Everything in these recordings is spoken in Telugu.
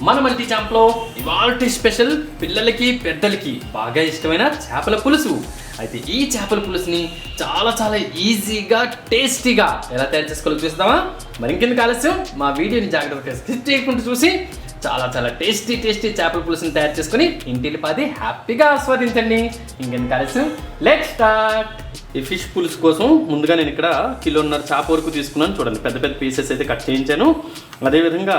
మన మల్టీ చాంప్లో ఇవాళ స్పెషల్ పిల్లలకి పెద్దలకి బాగా ఇష్టమైన చేపల పులుసు. అయితే ఈ చేపల పులుసుని చాలా చాలా ఈజీగా టేస్టీగా ఎలా తయారు చేసుకోవాలో చూస్తామా మరి ఇంకెందుకు ఆలస్యం? మా వీడియోని జాగ్రత్తగా స్కిప్ చేయకుండా చూసి చాలా చాలా టేస్టీ టేస్టీ చేపల పులుసుని తయారు చేసుకుని ఇంటిని పది హ్యాపీగా ఆస్వాదించండి. ఇంకెందుకు ఆలస్యం? లెట్ స్టార్ట్ ఈ ఫిష్ పులుసు కోసం ముందుగా నేను ఇక్కడ కిలోన్నర చేప వరకు తీసుకున్నాను. చూడండి పెద్ద పెద్ద పీసెస్ అయితే కట్ చేయించాను. అదేవిధంగా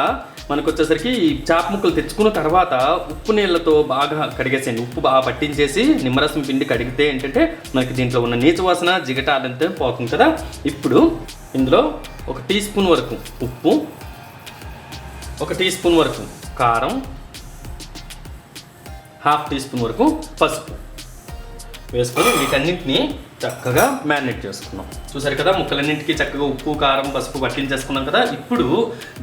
మనకు వచ్చేసరికి ఈ చేప ముక్కలు తెచ్చుకున్న తర్వాత ఉప్పు నీళ్ళతో బాగా కడిగేసేయండి. ఉప్పు బాగా పట్టించేసి నిమ్మరసం పిండి కడిగితే ఏంటంటే మనకి దీంట్లో ఉన్న నీచు వాసన జిగట అదంతా పోతుంది కదా. ఇప్పుడు ఇందులో ఒక టీ స్పూన్ వరకు ఉప్పు ఒక టీ స్పూన్ వరకు కారం హాఫ్ టీ స్పూన్ వరకు పసుపు వేసుకొని వీటన్నింటిని చక్కగా మ్యారినేట్ చేసుకున్నాం. చూసారు కదా ముక్కలన్నింటికి చక్కగా ఉప్పు కారం పసుపు పట్టించేసుకున్నాం కదా. ఇప్పుడు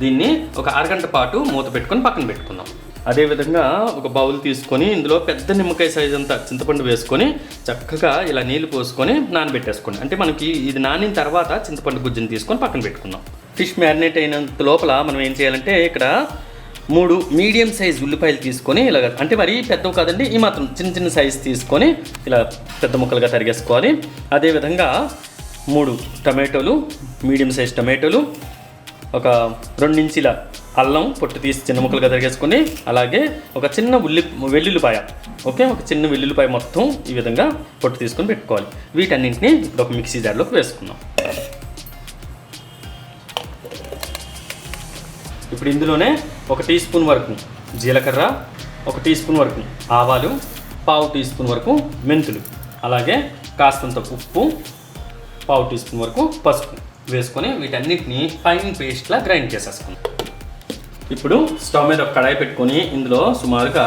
దీన్ని ఒక అరగంట పాటు మూత పెట్టుకొని పక్కన పెట్టుకుందాం. అదేవిధంగా ఒక బౌల్ తీసుకొని ఇందులో పెద్ద నిమ్మకాయ సైజ్ అంతా చింతపండు వేసుకొని చక్కగా ఇలా నీళ్ళు పోసుకొని నానబెట్టేసుకోండి. అంటే మనకి ఇది నానిన తర్వాత చింతపండు గుజ్జుని తీసుకొని పక్కన పెట్టుకుందాం. ఫిష్ మ్యారినేట్ అయినంత లోపల మనం ఏం చేయాలంటే ఇక్కడ మూడు మీడియం సైజ్ ఉల్లిపాయలు తీసుకొని ఇలా అంటే మరి పెద్దవి కాదండి ఈ మాత్రం చిన్న చిన్న సైజ్ తీసుకొని ఇలా పెద్ద ముక్కలుగా తరిగేసుకోవాలి. అదేవిధంగా మూడు టమాటోలు మీడియం సైజ్ టమాటోలు ఒక రెండు అల్లం పొట్టు తీసి చిన్న ముక్కలుగా తరిగేసుకొని అలాగే ఒక చిన్న ఉల్లి వెల్లుల్లిపాయ ఓకే? ఒక చిన్న వెల్లుల్లిపాయ మొత్తం ఈ విధంగా పొట్టు తీసుకొని పెట్టుకోవాలి. వీటన్నింటిని ఇప్పుడు ఒక మిక్సీ జార్లోకి వేసుకుందాం. ఇప్పుడు ఇందులోనే ఒక టీ స్పూన్ వరకు జీలకర్ర ఒక టీ స్పూన్ వరకు ఆవాలు పావు టీ స్పూన్ వరకు మెంతులు. అలాగే కాస్తంత ఉప్పు పావు టీ స్పూన్ వరకు పసుపు వేసుకొని వీటన్నిటిని ఫైన్ పేస్ట్లా గ్రైండ్ చేసేసుకున్నాం ఇప్పుడు స్టవ్ మీద ఒక కడాయి పెట్టుకొని ఇందులో సుమారుగా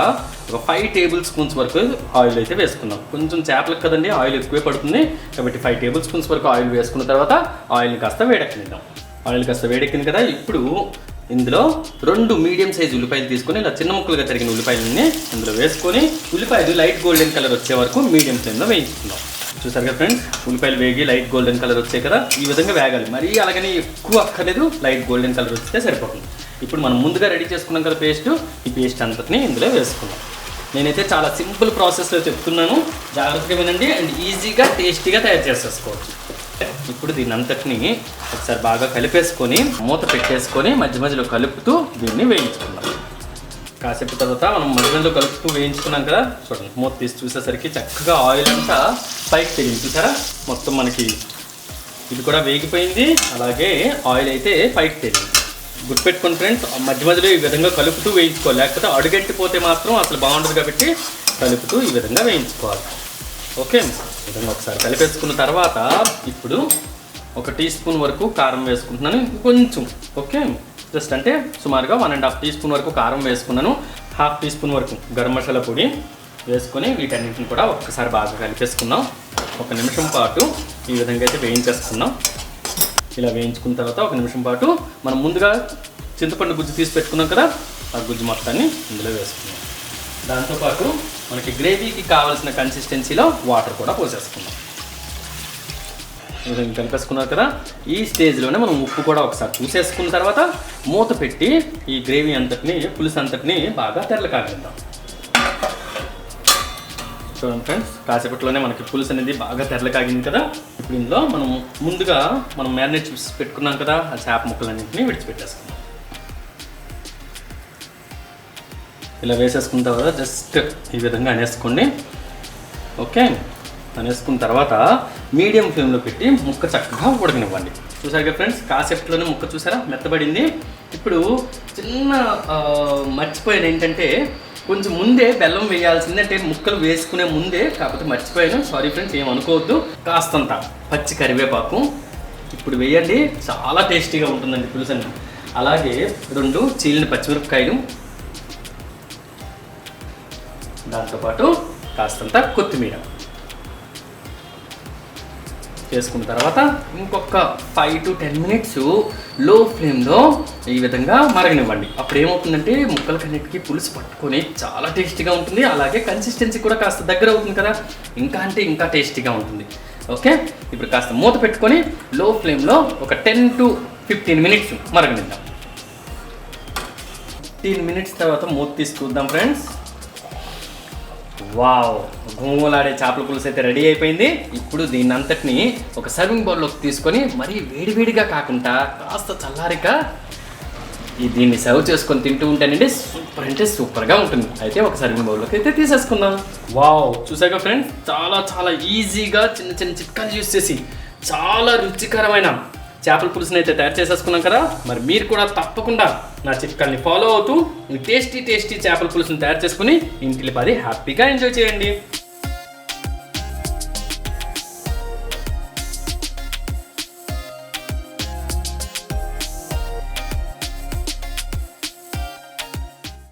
ఒక ఫైవ్ టేబుల్ స్పూన్స్ వరకు ఆయిల్ అయితే వేసుకుందాం. కొంచెం చేపలకు కదండి ఆయిల్ ఎక్కువే పడుతుంది. కాబట్టి ఫైవ్ టేబుల్ స్పూన్స్ వరకు ఆయిల్ వేసుకున్న తర్వాత ఆయిల్ని కాస్త వేడెక్కనిద్దాం. ఆయిల్ కాస్త వేడెక్కింది కదా ఇప్పుడు ఇందులో రెండు మీడియం సైజ్ ఉల్లిపాయలు తీసుకొని ఇలా చిన్న ముక్కలుగా తరిగిన ఉల్లిపాయలని ఇందులో వేసుకొని ఉల్లిపాయలు లైట్ గోల్డెన్ కలర్ వచ్చే వరకు మీడియం ఫ్లేమ్లో వేయించుకుందాం. చూసారు కదా ఫ్రెండ్స్ ఉల్లిపాయలు వేగి లైట్ గోల్డెన్ కలర్ వచ్చాయి కదా ఈ విధంగా వేగాలి. మరీ అలాగని ఎక్కువ అక్కర్లేదు లైట్ గోల్డెన్ కలర్ వస్తే సరిపోతుంది. ఇప్పుడు మనం ముందుగా రెడీ చేసుకున్నాం కదా పేస్ట్ ఈ పేస్ట్ అంతటిని ఇందులో వేసుకుందాం. నేనైతే చాలా సింపుల్ ప్రాసెస్లో చెప్తున్నాను. జాగ్రత్తగా వినండి అండ్ ఈజీగా టేస్టీగా తయారు చేసేసుకోవచ్చు. ఇప్పుడు దీని అంతటిని ఒకసారి బాగా కలిపేసుకొని మూత పెట్టేసుకొని మధ్య మధ్యలో కలుపుతూ దీన్ని వేయించుకుందాం. కాసేపు తర్వాత మనం మధ్య మధ్యలో కలుపుతూ వేయించుకున్నాం కదా చూడండి మూత తీసి చూసేసరికి చక్కగా ఆయిల్ అంతా పైకి తెలియదు చూసారా? మొత్తం మనకి ఇది కూడా వేగిపోయింది అలాగే ఆయిల్ అయితే పైకి తెలియదు గుర్తుపెట్టుకుని ఫ్రెండ్స్ మధ్య మధ్యలో ఈ విధంగా కలుపుతూ వేయించుకోవాలి. లేకపోతే అడుగెట్టిపోతే మాత్రం అసలు బాగుండదు కాబట్టి కలుపుతూ ఈ విధంగా వేయించుకోవాలి. ఓకే. విధంగా ఒకసారి కలిపేసుకున్న తర్వాత ఇప్పుడు ఒక టీ స్పూన్ వరకు కారం వేసుకుంటున్నాను కొంచెం ఓకే. జస్ట్ అంటే సుమారుగా one and half teaspoon వరకు కారం వేసుకున్నాను. హాఫ్ టీ స్పూన్ వరకు గరం మసాలా పొడి వేసుకొని వీటన్నింటిని కూడా ఒక్కసారి బాగా కలిపేసుకుందాం. ఒక నిమిషం పాటు ఈ విధంగా అయితే వేయించేసుకుందాం. ఇలా వేయించుకున్న తర్వాత ఒక నిమిషం పాటు మనం ముందుగా చింతపండు గుజ్జు తీసి పెట్టుకున్నాం కదా ఆ గుజ్జు మొత్తాన్ని ఇందులో వేసుకుందాం. దాంతోపాటు మనకి గ్రేవీకి కావాల్సిన కన్సిస్టెన్సీలో వాటర్ కూడా పోసేసుకుందాం. ఈ కదా ఈ స్టేజ్లోనే మనం ఉప్పు కూడా ఒకసారి చూసేసుకున్న తర్వాత మూత పెట్టి ఈ గ్రేవీ అంతటిని పులుసు అంతటిని బాగా తెరలు చూడండి ఫ్రెండ్స్ కాసేపట్లోనే మనకి పులుసు అనేది బాగా తెరలు కాగింది కదా. ఇప్పుడు ఇందులో మనం ముందుగా మనం మ్యారినేట్ పెట్టుకున్నాం కదా ఆ చేప ముక్కలన్నింటినీ విడిచిపెట్టేసుకుందాం. ఇలా వేసేసుకున్న తర్వాత జస్ట్ ఈ విధంగా అనేసుకోండి. ఓకే అనేసుకున్న తర్వాత మీడియం ఫ్లేమ్లో పెట్టి ముక్క చక్కగా ఉడకనివ్వండి. చూసారు కదా ఫ్రెండ్స్ కాసేపట్లోనే ముక్క చూసారా? మెత్తబడింది. ఇప్పుడు చిన్న మర్చిపోయాను ఏంటంటే కొంచెం ముందే బెల్లం వేయాల్సింది అంటే ముక్కలు వేసుకునే ముందే కాకపోతే మర్చిపోయాను. సారీ ఫ్రెండ్స్ ఏం అనుకోవద్దు. కాస్తంత పచ్చి కరివేపాకు ఇప్పుడు వేయండి. చాలా టేస్టీగా ఉంటుందండి పులుసు అలాగే రెండు చీలిన పచ్చిమిరపకాయలు దాంతోపాటు కాస్తంత కొత్తిమీర. చేసుకున్న తర్వాత ఇంకొక ఫైవ్ టు టెన్ మినిట్స్లో ఫ్లేమ్లో ఈ విధంగా మరగనివ్వండి. అప్పుడు ఏమవుతుందంటే ముక్కలకన్నిటికీ పులుసు పట్టుకొని చాలా టేస్టీగా ఉంటుంది. అలాగే కన్సిస్టెన్సీ కూడా కాస్త దగ్గర అవుతుంది కదా. ఇంకా అంటే ఇంకా టేస్టీగా ఉంటుంది. ఓకే? ఇప్పుడు కాస్త మూత పెట్టుకొని లో ఫ్లేమ్లో ఒక టెన్ టు ఫిఫ్టీన్ మినిట్స్ మరగనిద్దాం. ఫిఫ్టీన్ మినిట్స్ తర్వాత మూత తీసుకుందాం ఫ్రెండ్స్ వావ్ గుమ్మలాడే చేపల పులుసు అయితే రెడీ అయిపోయింది. ఇప్పుడు దీన్ని అంతటిని ఒక సర్వింగ్ బౌల్లోకి తీసుకొని మరీ వేడివేడిగా కాకుండా కాస్త చల్లారిక ఈ దీన్ని సర్వ్ చేసుకొని తింటూ ఉంటేనండి సూపర్ అంటే సూపర్గా ఉంటుంది. అయితే ఒక సర్వింగ్ బౌల్లోకి అయితే తీసేసుకుందాం. వావ్ చూసాక ఫ్రెండ్స్? చాలా చాలా ఈజీగా చిన్న చిన్న చిట్కాలు యూస్ చేసి చాలా రుచికరమైన చేపల పులుసుని అయితే తయారు చేసేసుకున్నాం కదా మరి మీరు కూడా తప్పకుండా నా చిట్కాల్ని ఫాలో అవుతూ ఈ టేస్టీ టేస్టీ చేపల పులుసుని తయారు చేసుకుని ఇంటికి పది హ్యాపీగా ఎంజాయ్ చేయండి.